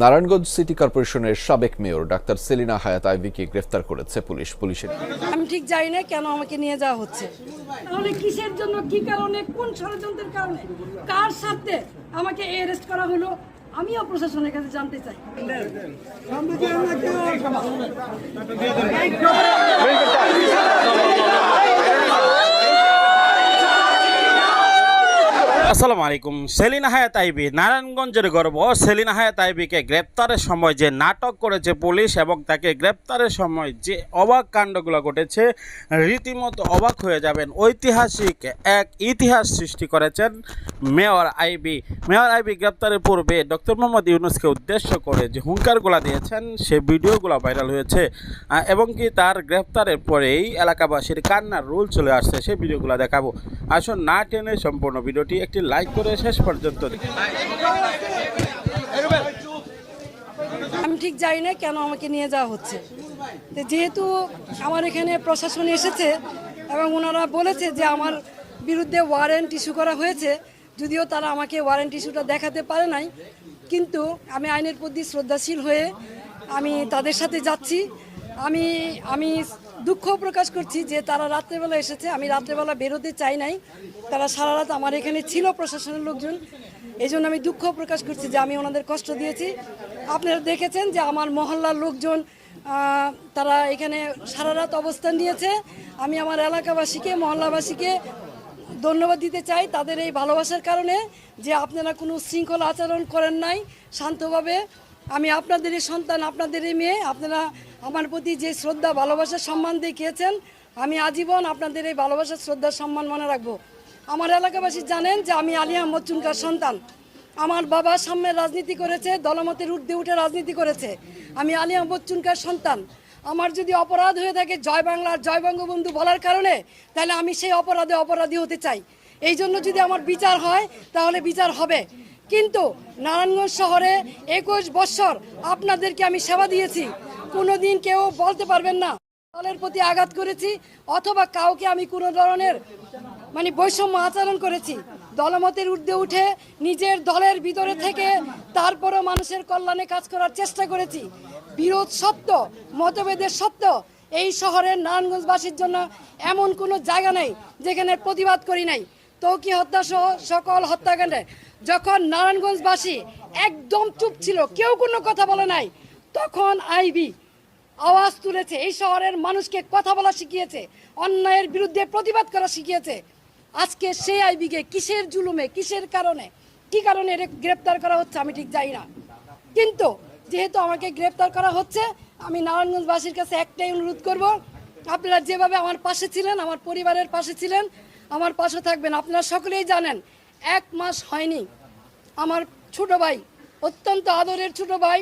Narayanganj city কর্পোরেশনের সাবেক mayor doctor Selina হায়াত আইবিকে গ্রেফতার করেছে পুলিশ। পুলিশের আমি ঠিক জানি না কেন আমাকে নিয়ে যাওয়া হচ্ছে। তাহলে কিসের জন্য কি কারণে কোন ষড়যন্ত্রের কারণে? কার স্বার্থে আমাকে অ্যারেস্ট করা হলো? আমিও প্রশাসনের কাছে জানতে চাই। আসসালামু আলাইকুম। সেলিনা হায়াত আইবি, নারায়ণগঞ্জের গর্ব। সেলিনা হায়াত আইবিকে গ্রেপ্তারের সময় যে নাটক করেছে পুলিশ এবং তাকে গ্রেপ্তারের সময় যে অবাক কাণ্ডগুলো ঘটেছে, রীতিমতো অবাক হয়ে যাবেন। ঐতিহাসিক এক ইতিহাস সৃষ্টি করেছেন মেয়র আইবি। মেয়র আইবি গ্রেপ্তারের পূর্বে ডক্টর মোহাম্মদ ইউনুসকে উদ্দেশ্য করে যে হুঙ্কারগুলো দিয়েছেন, সে ভিডিওগুলো ভাইরাল হয়েছে এবং কি তার গ্রেপ্তারের পরেই এলাকাবাসীর কান্নার রোল চলে আসছে সেই ভিডিওগুলো দেখাবো। আসুন না টেনে সম্পূর্ণ ভিডিওটি। একটি লাইক করে শেষ পর্যন্ত আমি ঠিক জানি না কেন আমাকে নিয়ে যাওয়া হচ্ছে। যেহেতু আমার এখানে প্রশাসন এসেছে এবং ওনারা বলেছে যে আমার বিরুদ্ধে ওয়ারেন্ট ইস্যু করা হয়েছে, যদিও তারা আমাকে ওয়ারেন্ট ইস্যুটা দেখাতে পারে নাই, কিন্তু আমি আইনের প্রতি শ্রদ্ধাশীল হয়ে আমি তাদের সাথে যাচ্ছি। আমি আমি দুঃখ প্রকাশ করছি যে তারা রাত্রেবেলা এসেছে। আমি রাত্রেবেলা বেরোতে চাই নাই। তারা সারা রাত আমার এখানে ছিল প্রশাসনের লোকজন। এই জন্য আমি দুঃখ প্রকাশ করছি যে আমি ওনাদের কষ্ট দিয়েছি। আপনারা দেখেছেন যে আমার মহল্লার লোকজন তারা এখানে সারা রাত অবস্থান নিয়েছে। আমি আমার এলাকাবাসীকে, মহল্লাবাসীকে ধন্যবাদ দিতে চাই তাদের এই ভালোবাসার কারণে যে আপনারা কোনো শৃঙ্খলা আচরণ করেন নাই শান্তভাবে। আমি আপনাদেরই সন্তান আপনাদেরই মেয়ে, আপনারা আমার প্রতি যে শ্রদ্ধা, ভালোবাসা, সম্মান দেখিয়েছেন, আমি আজীবন আপনাদের এই ভালোবাসা, শ্রদ্ধা, সম্মান মনে রাখব। আমার এলাকাবাসী জানেন যে আমি আলী আহমদ চুনকার সন্তান। আমার বাবা সামনে রাজনীতি করেছে দলমতের ঊর্ধ্বে উঠে রাজনীতি করেছে। আমি আলী আহমদ চুনকার সন্তান। আমার যদি অপরাধ হয়ে থাকে জয় বাংলার জয় বঙ্গবন্ধু বলার কারণে, তাহলে আমি সেই অপরাধে অপরাধী হতে চাই। এই জন্য যদি আমার বিচার হয়, তাহলে বিচার হবে। কিন্তু নারায়ণগঞ্জ শহরে একুশ বৎসর আপনাদেরকে আমি সেবা দিয়েছি। কোনোদিন কেউ বলতে পারবেন না। দলের প্রতি আঘাত করেছি অথবা কাউকে আমি কোনো ধরনের মানে বৈষম্য আচরণ করেছি। দলমতের ঊর্ধ্বে উঠে নিজের দলের ভিতরে থেকে তারপরও মানুষের কল্যাণে কাজ করার চেষ্টা করেছি। বিরোধ সত্য, মতভেদের সত্য, এই শহরের নারায়ণগঞ্জবাসীর জন্য এমন কোনো জায়গা নেই যেখানে প্রতিবাদ করি নাই। তৌকি হত্যা সহ সকল হত্যাকাণ্ডে যখন নারায়ণগঞ্জবাসী একদম চুপ ছিল, কেউ কোনো কথা বলে নাই, তখন আইবি আওয়াজ তুলেছে। এই শহরের মানুষকে কথা বলা শিখিয়েছে, অন্যায়ের বিরুদ্ধে প্রতিবাদ করা শিখিয়েছে। আজকে সেই আইবিকে কিসের জুলুমে, কিসের কারণে, কি কারণে গ্রেপ্তার করা হচ্ছে আমি ঠিক জানি না। কিন্তু যেহেতু আমাকে গ্রেপ্তার করা হচ্ছে, আমি নারায়ণগঞ্জবাসীর কাছে একটাই অনুরোধ করব, আপনারা যেভাবে আমার পাশে ছিলেন, আমার পরিবারের পাশে ছিলেন, আমার পাশে থাকবেন। আপনারা সকলেই জানেন, এক মাস হয়নি। আমার ছোট ভাই, অত্যন্ত আদরের ছোট ভাই,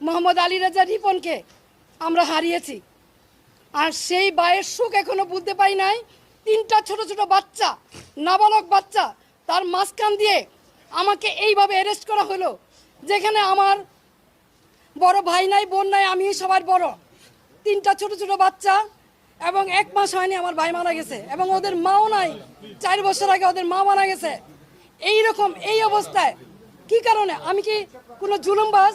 মোহাম্মদ আলী রাজা রিপনকে আমরা হারিয়েছি। আর সেই বায়ের সুখ এখনও বুঝতে পাই নাই। তিনটা ছোট ছোট বাচ্চা, নাবালক বাচ্চা, তার মাঝখান দিয়ে আমাকে এইভাবে অ্যারেস্ট করা হলো, যেখানে আমার বড় ভাই নাই, বোন নাই আমি সবার বড়। তিনটা ছোট ছোট বাচ্চা এবং এক মাস হয়নি আমার ভাই মারা গেছে এবং ওদের মাও নাই। চার বছর আগে ওদের মা মারা গেছে। এই রকম এই অবস্থায় কি কারণে? আমি কি কোনো জুলুমবাজ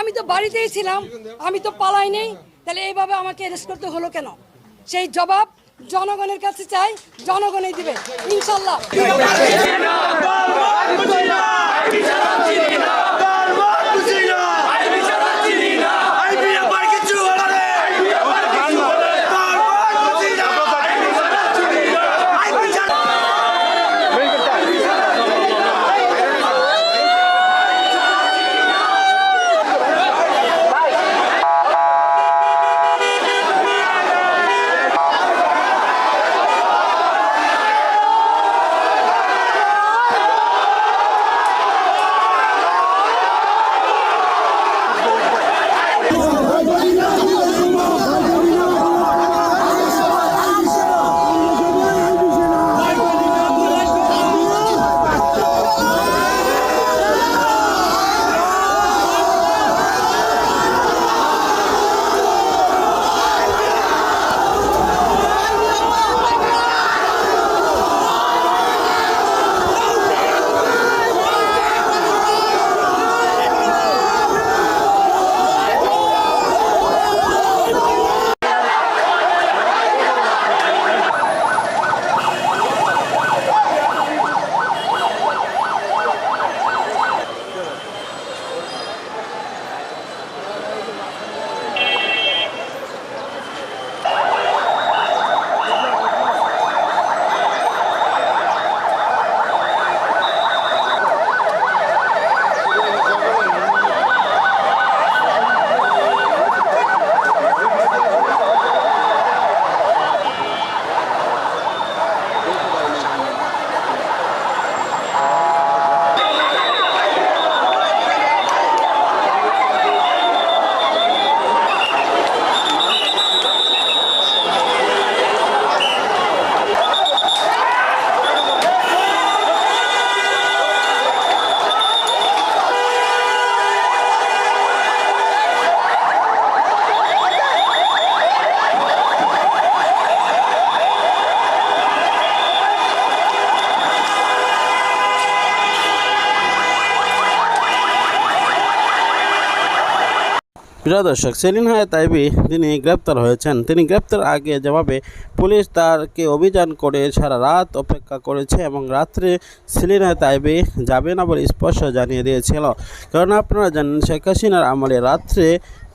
আমি তো বাড়িতেই ছিলাম, আমি তো পালাই নেই তাহলে এইভাবে আমাকে অ্যারেস্ট করতে হলো কেন? সেই জবাব জনগণের কাছে চাই, জনগণই দিবে, ইনশাল্লাহ। প্রিয় দর্শক, সেলিন হায়াত আইবি তিনি গ্রেপ্তার হয়েছেন, তিনি গ্রেপ্তার আগে যেভাবে পুলিশ তারকে অভিযান করে সারা রাত অপেক্ষা করেছে এবং রাত্রে সেলিন হায়াত আইবি যাবে না বলে স্পষ্ট জানিয়ে দিয়েছিল। কারণ আপনারা জানেন, শেখ হাসিনার আমলে রাত্রে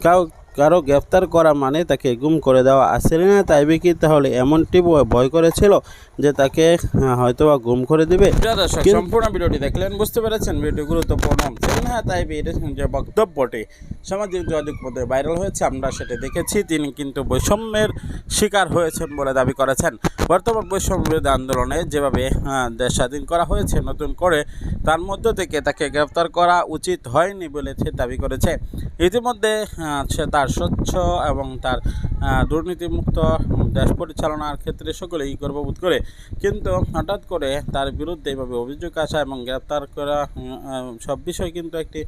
কাউ কারও গ্রেপ্তার করা মানে তাকে গুম করে দেওয়া আর সেলিনা তাইবি কি তাহলে এমনটি ভয়- ভয় করেছিল যে তাকে আহ, হয়তোবা গুম করে দিবে? সম্পূর্ণ ভিডিওটি দেখলেন বুঝতে পেরেছেন ভিডিও গুরুত্বপূর্ণ। সেলিনা তাইবির যে বক্তব্যটি। সামাজিক যোগাযোগ মধ্যে ভাইরাল হয়েছে আমরা সেটা দেখেছি তিনি কিন্তু বৈষম্যের শিকার হয়েছেন বলে দাবি করেছেন। বর্তমান বৈষম্য বিরোধী আন্দোলনে যেভাবে দেশ স্বাধীন করা হয়েছে নতুন করে তার মধ্য থেকে তাকে গ্রেফতার করা উচিত হয়নি বলে সে দাবি করেছে। ইতিমধ্যে সে তার স্বচ্ছ এবং তার দুর্নীতিমুক্ত দেশ পরিচালনার ক্ষেত্রে সকলেই গর্ববোধ করে। কিন্তু হঠাৎ করে তার বিরুদ্ধে এভাবে অভিযোগ আসা এবং গ্রেপ্তার করা সব বিষয় কিন্তু একটি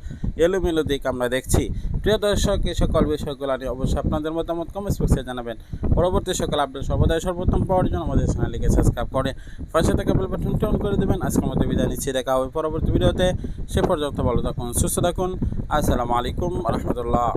এলোমেলো দিক আমরা দেখছি। প্রিয় দর্শক এই সকল বিষয়গুলো নিয়ে অবশ্যই আপনাদের মতামত কমেন্ট বক্সে জানাবেন। পরবর্তী সকল আপডেট সর্বদাই সর্বোত্তম পাওয়ার জন্য আমাদের চ্যানেলটিকে সাবস্ক্রাইব করে পাশে থেকে বেল বাটনটি অন করে দেবেন। আজকের মতো বিদায় নিচ্ছি। দেখা হবে পরবর্তী ভিডিওতে সে পর্যন্ত ভালো থাকুন, সুস্থ থাকুন। আসসালামু আলাইকুম, রহমতুল্লাহ।